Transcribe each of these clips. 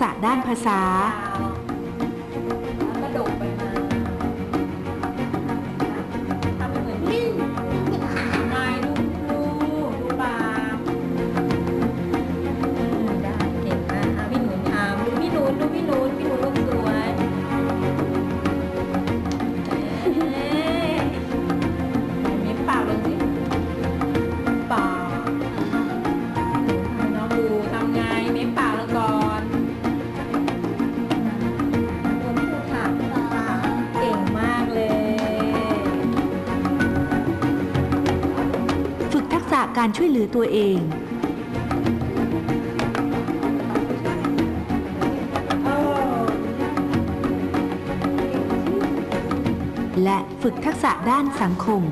ษะด้านภาษา การช่วยเหลือตัวเองและฝึกทักษะด้านสังคม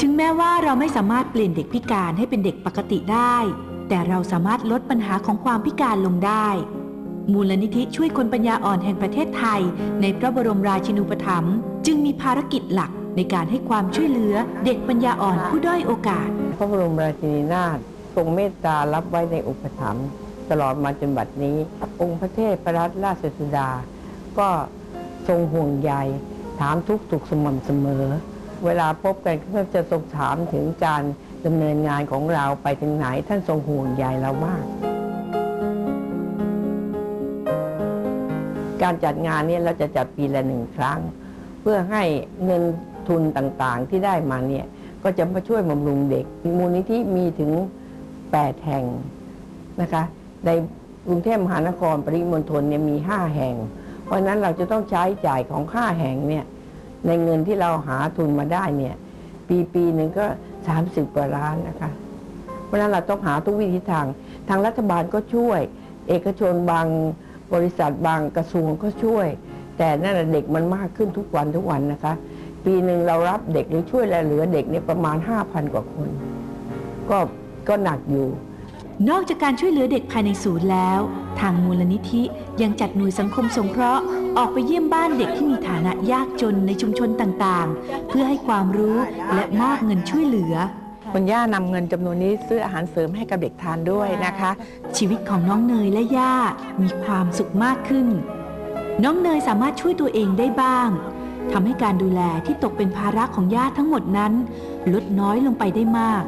ถึงแม้ว่าเราไม่สามารถเปลี่ยนเด็กพิการให้เป็นเด็กปกติได้ แต่เราสามารถลดปัญหาของความพิการลงได้ มูลนิธิช่วยคนปัญญาอ่อนแห่งประเทศไทย ในพระบรมราชินูปถัมภ์จึงมีภารกิจหลักในการให้ความช่วยเหลือเด็กปัญญาอ่อนผู้ด้อยโอกาส พระบรมราชินีนาถทรงเมตตารับไว้ในอุปถัมภ์ตลอดมาจนบัดนี้ องค์พระเทพรัตนราชสุดา ก็ทรงห่วงใยถามทุกสุขสม่ำเสมอ เวลาพบกันก็จะทรงถามถึงการดำเนินงานของเราไปถึงไหนท่านทรงห่วงใยเรามาก การจัดงานเนี้เราจะจัดปีละหนึ่งครั้ง เพื่อให้เงินทุนต่างๆที่ได้มาเนี่ยก็จะมาช่วยบำรุงเด็ก มูลนิธิมีถึง 8 แห่งนะคะ ในกรุงเทพมหานครปริมณฑลเนี่ยมี 5 แห่ง เพราะนั้นเราจะต้องใช้จ่ายของ 5 แห่งเนี่ยในเงินที่เราหาทุนมาได้เนี่ยปีปีหนึ่งก็ 30กว่าล้านนะคะ เพราะฉะนั้นเราต้องหาทุกวิธีทาง ทางรัฐบาลก็ช่วย เอกชนบาง บริษัทบางกระทรวงก็ช่วย แต่นั่นเด็กมันมากขึ้นทุกวันทุกวันนะคะ ปีหนึ่งเรารับเด็กหรือช่วยเหลือเด็กเนี่ยประมาณ 5,000 กว่าคน ก็ก็หนักอยู่ นอกจากการช่วยเหลือเด็กภายในศูนย์แล้ว ทางมูลนิธิยังจัดหน่วยสังคมสงเคราะห์ออกไปเยี่ยมบ้านเด็กที่มีฐานะยากจนในชุมชนต่างๆ เพื่อให้ความรู้และมอบเงินช่วยเหลือ คุณย่านำเงินจำนวนนี้ซื้ออาหารเสริมให้กับเด็กทานด้วยนะคะ ชีวิตของน้องเนยและย่ามีความสุขมากขึ้น น้องเนยสามารถช่วยตัวเองได้บ้างทำให้การดูแลที่ตกเป็นภาระของย่าทั้งหมดนั้น ลดน้อยลงไปได้มาก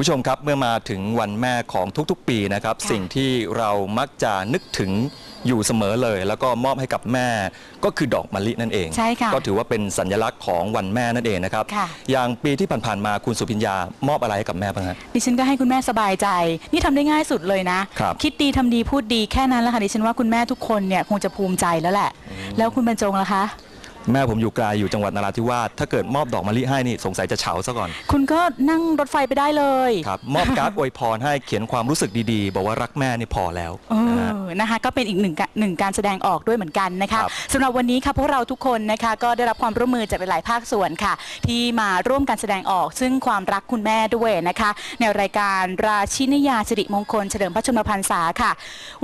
คุณผู้ชมครับเมื่อมาถึงวันแม่ของทุกๆ ปีนะครับ สิ่งที่เรามักจะนึกถึงอยู่เสมอเลย แล้วก็มอบให้กับแม่ก็คือดอกมะลินั่นเองใช่ค่ะก็ถือว่าเป็นสัญลักษณ์ของวันแม่นั่นเองนะครับ ค่ะ อย่างปีที่ผ่านๆมาคุณสุพิญญามอบอะไรให้กับแม่บ้างฮะ ดิฉันก็ให้คุณแม่สบายใจ นี่ทำได้ง่ายสุดเลยนะครับ คิดดีทำดีพูดดีแค่นั้นแหละค่ะดิฉันว่าคุณแม่ทุกคนเนี่ยคงจะภูมิใจแล้วแหละ แล้วคุณบรรจงล่ะคะ แม่ผมอยู่ไกลอยู่จังหวัดนราธิวาสถ้าเกิดมอบดอกมะลิให้นี่สงสัยจะเฉาซะก่อนคุณก็นั่งรถไฟไปได้เลย ครับมอบการ์ดอวยพรให้เขียนความรู้สึกดีๆ บอกว่ารักแม่นี่พอแล้วเอนะฮะ อนะคะก็เป็นอีกหนึ่งกะหนึ่งการแสดงออกด้วยเหมือนกันนะคะครับสำหรับวันนี้ค่ะพวกเราทุกคนนะคะก็ได้รับความร่วมมือจากหลายๆภาคส่วนค่ะ ที่มาร่วมการแสดงออก ซึ่งความรักคุณแม่ด้วยนะคะ ในรายการราชินียาสิริมงคลเฉลิมพระชนมพรรษาค่ะ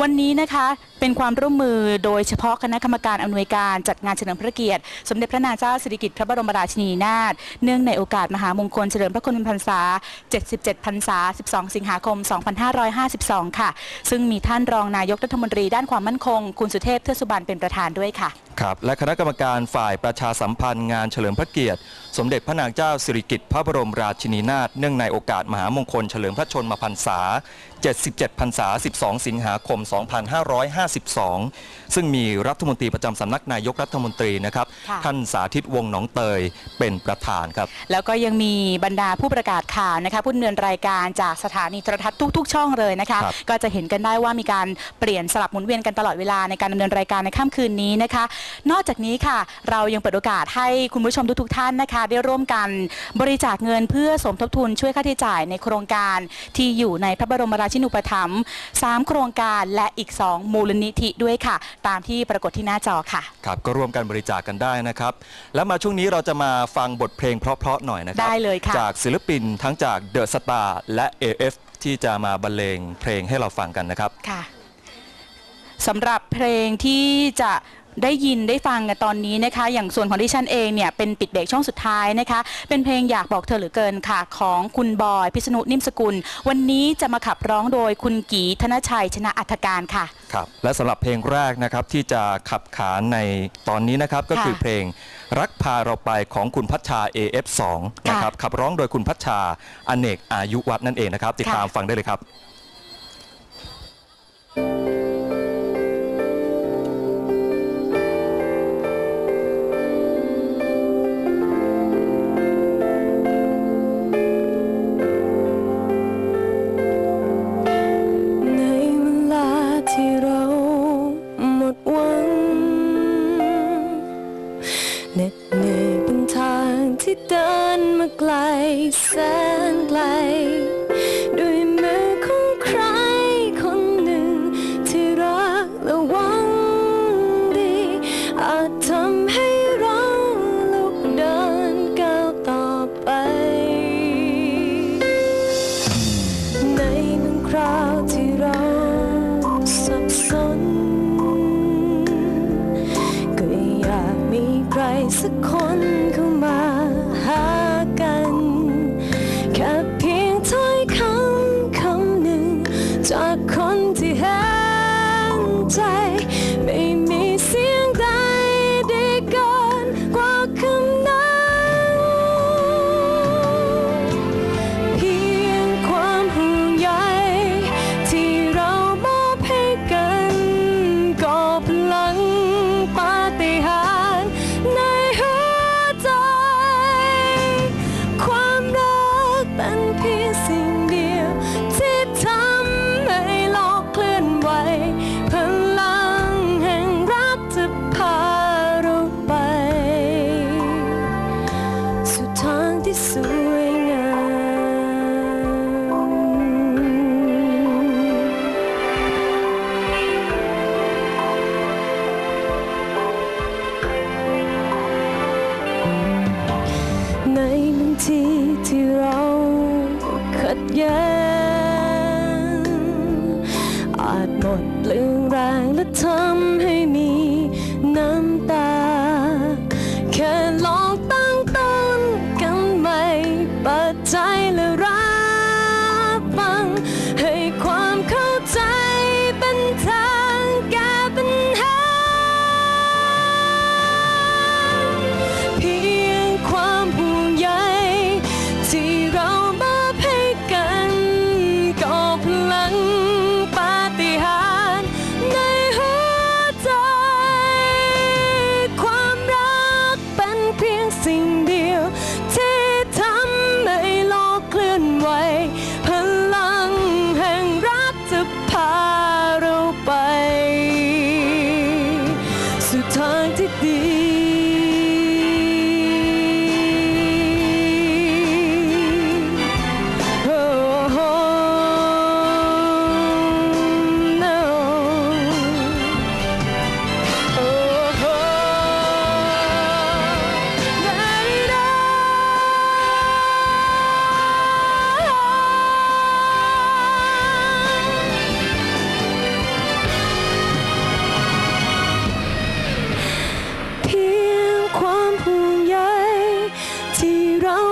วันนี้นะคะเป็นความร่วมมือโดยเฉพาะคณะกรรมการอำนวยการจัดงานเฉลิมพระเกียรติสมเด็จพระนางเจ้าสิริกิติ์พระบรมราชินีนาถเนื่องในโอกาสมหามงคลเฉลิมพระชนมพรรษา 77 พรรษา 12 สิงหาคม 2552 ค่ะ ซึ่งมีท่านรองนายกรัฐมนตรีด้านความมั่นคง คุณสุเทพเทือกสุบรรณเป็นประธานด้วยค่ะ ครับและคณะกรรมการฝ่ายประชาสัมพันธ์งานเฉลิมพระเกียรติ สมเด็จพระนางเจ้าสิริกิติ์พระบรมราชินีนาถเนื่องในโอกาสมหามงคลเฉลิมพระชนมพรรษา 77 พรรษา 12 สิงหาคม 2552 ซึ่งมีรัฐมนตรีประจำสำนักนายกรัฐมนตรีนะครับค่ะท่านสาธิตวงศ์หนองเตยเป็นประธานครับ แล้วก็ยังมีบรรดาผู้ประกาศข่าวนะคะผู้ดำเนินรายการจากสถานีโทรทัศน์ทุก ๆ ช่องเลยนะคะครับก็จะเห็นกันได้ว่ามีการเปลี่ยนสลับหมุนเวียนกันตลอดเวลาในการดำเนินรายการในค่ำคืนนี้นะคะนอกจากนี้ค่ะ เรายังเปิดโอกาสให้คุณผู้ชมทุกๆท่านนะคะ ได้ร่วมกันบริจาคเงินเพื่อสมทบทุนช่วยค่าใช้จ่ายในโครงการที่อยู่ในพระบรมราชินูปถัมภ์3โครงการและอีก 2 มูลนิธิด้วยค่ะ ตามที่ปรากฏที่หน้าจอค่ะครับก็ร่วมกันบริจาคกันได้นะครับ แล้วมาช่วงนี้เราจะมาฟังบทเพลงเพราะๆหน่อยนะครัได้เลยค่ะจากศิลปินทั้งจากเดอะสตาร์และ AF ที่จะมาบรรเลงเพลงให้เราฟังกันนะครับค่ะสำหรับเพลงที่จะ ได้ยินได้ฟังกันตอนนี้นะคะ อย่างส่วนของดิฉันเองเนี่ยเป็นปิดเบรกช่วงสุดท้ายนะคะ เป็นเพลงอยากบอกเธอเหลือเกินค่ะ ของคุณบอย พิษณุนิ่มสกุล วันนี้จะมาขับร้องโดยคุณกีธนชัยชนะอัธการค่ะครับและสำหรับเพลงแรกนะครับที่จะขับขานในตอนนี้นะครับก็คือเพลงรักพาเราไปของคุณพัชชา AF2 นะครับขับร้องโดยคุณพัชชาอเนกอายุวัฒน์นั่นเองนะครับ ติดตามฟังได้เลยครับใน แสนไกล ด้วยมือของใครคนหนึ่ง ที่รักและหวังดี อาจทำให้เราลุกเดินก้าวต่อไป ในบางคราวที่เราสับสน ที่เรา